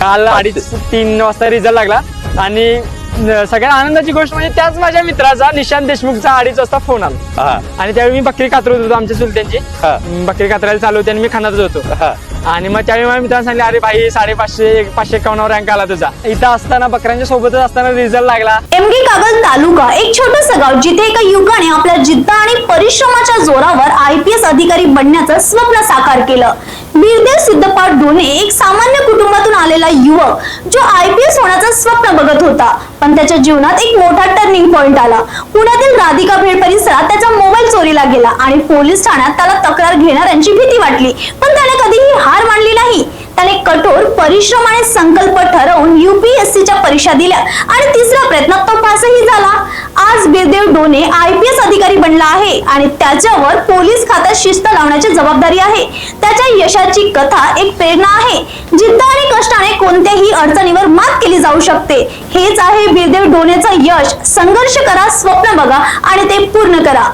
काल अडीच तीन वाजता रिझल्ट लागला. आणि सगळ्यात आनंदाची गोष्ट म्हणजे त्याच माझ्या मित्राचा निशांत देशमुखचा अडीच वाजता फोन आला. हा. आणि त्यावेळी मी बकरी कातरत होतो आमच्या चुलत्यांची. हा. बकरी कातरायला चालू होती आणि मी खानातच होतो. आणि मग त्यावेळी माझ्या मित्रांनी सांगितले अरे भाई साडेपाचशे पाचशे एकावन्न रँक आला तुझा. इथं असताना बकऱ्यांच्या सोबतच असताना रिझल्ट लागला. एमगी कागल तालुका एक छोटस गाव जिथे एका युवकाने आपल्या जिद्द आणि परिश्रमाच्या जोरावर आय पी एस अधिकारी बनण्याचं स्वप्न साकार केलं. बीरदेव सिद्धपाठ डोने एक सामान्य कुटुंबातून आलेला युवक जो आय पी एस होण्याचं स्वप्न बघत होता. पण त्याच्या जीवनात एक मोठा टर्निंग पॉइंट आला. पुण्यातील राधिका भेड परिसरात त्याचा मोबाईल चोरीला गेला आणि पोलीस ठाण्यात त्याला तक्रार घेणाऱ्यांची भीती वाटली. पण त्याने कधीही हार मानली नाही. त्याने कठोर परिश्रम आणि संकल्प ठरवून युपीएससीच्या परीक्षा दिल्या आणि तिसऱ्या प्रयत्नात तो पासही झाला. आज Birdev Done I P S अधिकारी बनला आहे आणि त्याच्यावर पोलीस खात्यात शिस्त लावण्याची जबाबदारी आहे. त्याच्या यशाची कथा एक प्रेरणा आहे. जिद्द कोणत्याही अडचणीवर मात केली जाऊ शकते. हेच आहे बिरदेव डोनेचं यश. संघर्ष करा स्वप्न बघा आणि ते पूर्ण करा.